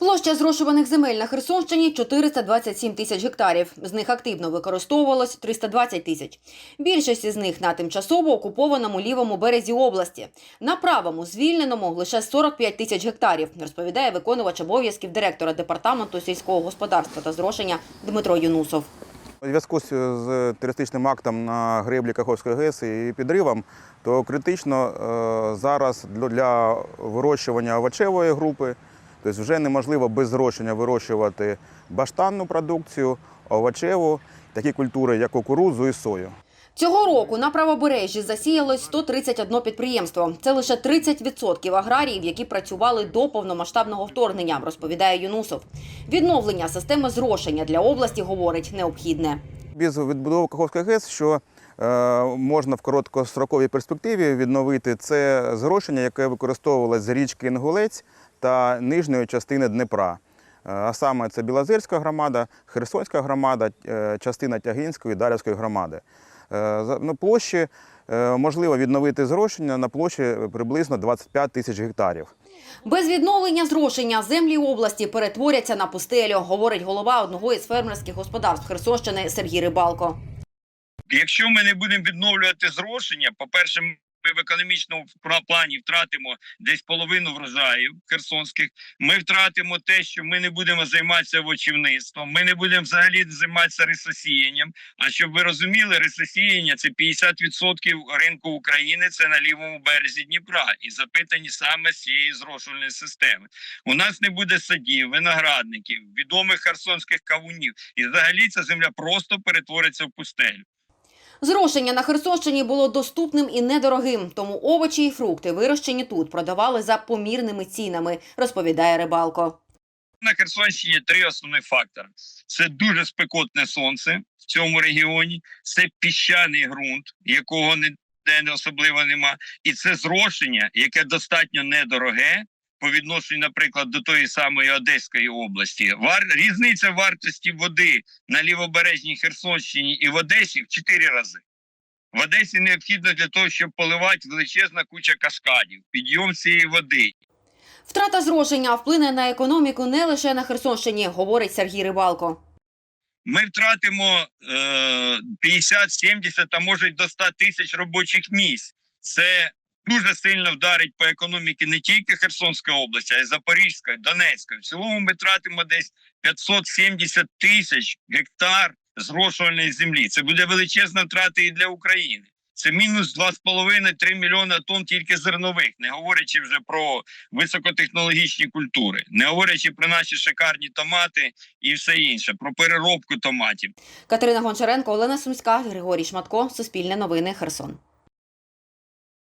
Площа зрошуваних земель на Херсонщині 427 тисяч гектарів. З них активно використовувалось 320 тисяч. Більшість із них на тимчасово окупованому лівому березі області. На правому звільненому лише 45 тисяч гектарів, розповідає виконувач обов'язків директора департаменту сільського господарства та зрошення Дмитро Юнусов. У зв'язку з, терористичним актом на греблі Каховської ГЕС і підривом, то критично е, зараз для вирощування овочевої групи, тобто вже неможливо без зрошення вирощувати баштанну продукцію, овочеву, такі культури, як кукурудзу і сою. Цього року на правобережжі засіялось 131 підприємство. Це лише 30% аграріїв, які працювали до повномасштабного вторгнення, розповідає Юнусов. Відновлення системи зрошення для області, говорить, необхідне. Без відбудови Каховської ГЕС, що е, можна в короткостроковій перспективі відновити це зрошення, яке використовувалось з річки Інгулець та нижньої частини Дніпра. Е, А саме це Білозерська громада, Херсонська громада, е, частина Тягинської і Дар'ївської громади. Е, На площі можливо відновити зрошення на площі приблизно 25 тисяч гектарів. Без відновлення зрошення землі області перетворяться на пустелю, говорить голова одного із фермерських господарств Херсонщини Сергій Рибалко. Якщо ми не будемо відновлювати зрошення, по-перше, ми в економічному плані втратимо десь половину врожаїв херсонських. Ми втратимо те, що ми не будемо займатися вочівництвом, ми не будемо взагалі займатися рисосіянням. А щоб ви розуміли, рисосіяння це 50% ринку України, це на лівому березі Дніпра, і запитані саме з цієї зрошувальної системи. У нас не буде садів, виноградників, відомих херсонських кавунів, і взагалі ця земля просто перетвориться в пустелю. Зрошення на Херсонщині було доступним і недорогим, тому овочі і фрукти, вирощені тут, продавали за помірними цінами, розповідає Рибалко. На Херсонщині три основні фактори: це дуже спекотне сонце в цьому регіоні, це піщаний ґрунт, якого не особливо нема, і це зрошення, яке достатньо недороге. По відношенню, наприклад, до тої самої Одеської області, Вар... різниця вартості води на лівобережній Херсонщині і в Одесі в чотири рази. В Одесі необхідно для того, щоб поливати величезна куча каскадів, підйом цієї води. Втрата зрошення вплине на економіку не лише на Херсонщині, говорить Сергій Рибалко. ми втратимо е, 50, 70, а може й до 100 тисяч робочих місць. Це дуже сильно вдарить по економіці не тільки Херсонської області, а й Запорізької, Донецької. В цілому ми втратимо десь 570 тисяч гектар зрошувальної землі. Це буде величезна втрата і для України. Це мінус 2,5-3 мільйона тонн тільки зернових, не говорячи вже про високотехнологічні культури, не говорячи про наші шикарні томати і все інше, про переробку томатів. Катерина Гончаренко, Олена Сумська, Григорій Шматко, Суспільне новини, Херсон.